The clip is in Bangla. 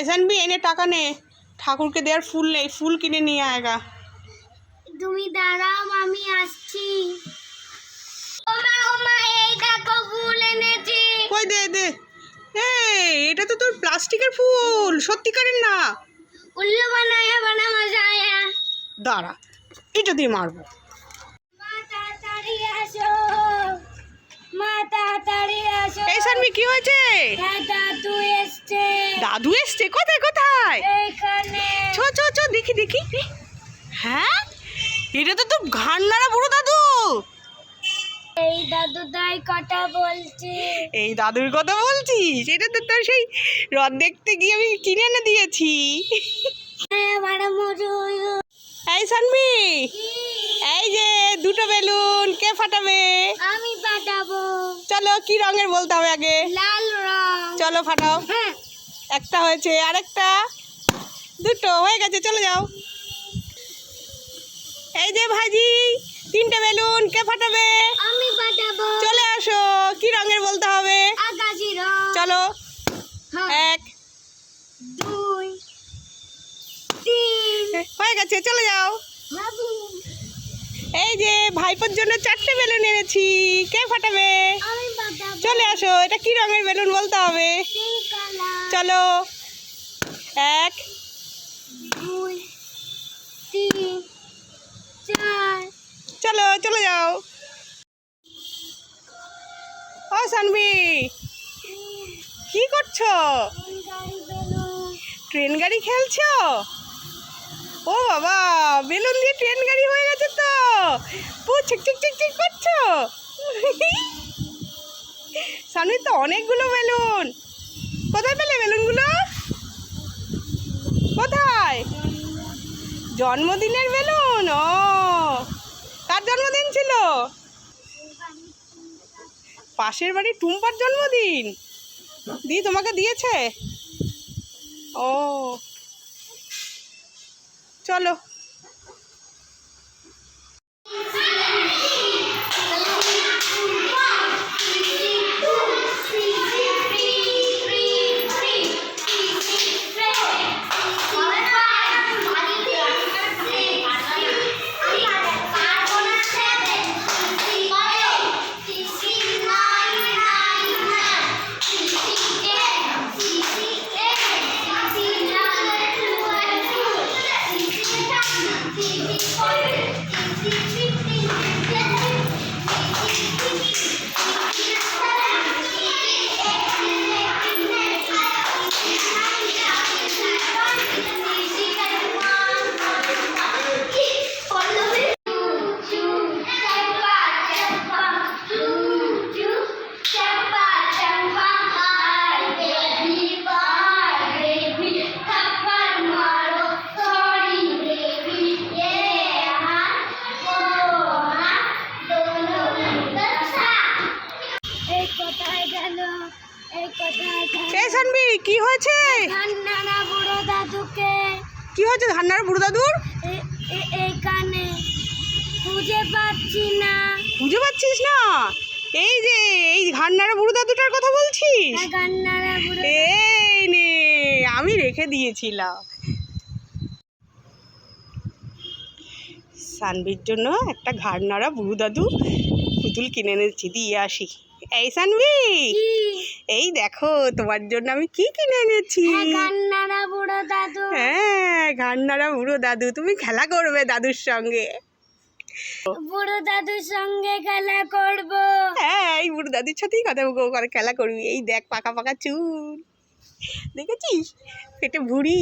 এসানবি এনে টাকা নে। ঠাকুরকে দেওয়ার ফুল নেই ফুল কিনে নিয়ে আয়গা। তুমি দাঁড়াও আমি আসছি। কই দে দে। এই এটা তো তোর প্লাস্টিকের ফুল সত্যিকারের না। উল্লু বানায়া বানা মজা আয়া। দাঁড়া এটা দিয়ে মারবো। কি হয়েছে? দাদা তুই এসছে। দাদু এসছে? কোথায় কোথায়? এইখানে চ চ চ দেখি দেখি। হ্যাঁ? এটা তো তোর ঘাড় নাড়া বুড়ো দাদু। এই দাদু দাই কথা বলছি। এই দাদুর কথা বলছিস? সেটা তো তোর সেই রথ দেখতে গিয়ে আমি কিনে এনে দিয়েছি। মজু এই সানমি। এই যে দুটো বেলুন। ফাটাবে। আমি পাঠাবো চলো কি রঙের বলতে হবে আগে? লাল রং। চলো ফাটাও। হ্যাঁ। একটা হয়েছে আরেকটা। দুটো হয়ে গেছে চলে যাও। এই যে ভাজি তিনটে বেলুন কে ফাটাবে? আমি পাঠাবো চলে আসো কি রঙের বলতে হবে? আকাশি রং। চলো হ্যাঁ। এক। দুই তিন। হয়ে গেছে চলে যাও। এই যে ভাইপোর জন্য চারটে বেলুন এনেছি। কে ফাটাবে? চলে আসো, এটা কি রঙের বেলুন বলতে হবে? চলো। এক, চলো, চলে যাও। ও সানবি কি করছ? ট্রেন গাড়ি খেলছো? ও বাবা, বেলুন দিয়ে ট্রেন গাড়ি হয়ে গেছে। করছ? সামনে তো অনেকগুলো বেলুন। কোথায় পেলে বেলুনগুলো? কোথায়? জন্মদিনের বেলুন, ও। কার জন্মদিন ছিল? পাশের বাড়ি টুম্পার জন্মদিন। দি তোমাকে দিয়েছে? ও। চলো। Bye. এই সানবি কি হয়েছে? নানা বুড়ো দাদুকে। কি হয়েছে ধান্নার বুড়ো দাদুর? এইখানে খুঁজে পাচ্ছি না। বুঝে পাচ্ছিস না? এই যে এই ঘান্নারা বুড়ো দাদুটার কথা বলছিস? এই নে আমি রেখে দিয়েছিলাম। সানবির জন্য একটা ঘাড় নাড়া বুড়ো দাদু পুতুল কিনে এনেছি দিয়ে আসি। এই সানবি! কি? এই দেখো তোমার জন্য আমি কি কিনে এনেছি? গান্নারা বুড়ো দাদু। হ্যাঁ ঘাড় নাড়া বুড়ো দাদু তুমি খেলা করবে দাদুর সঙ্গে। বুড়ো দাদুর সঙ্গে খেলা করব। হ্যাঁ এই বুড়ো দাদুর সাথেই কথা বলব, করে খেলা করবি। এই দেখ পাকা পাকা চুল। দেখেছিস? পেটে ভুড়ি।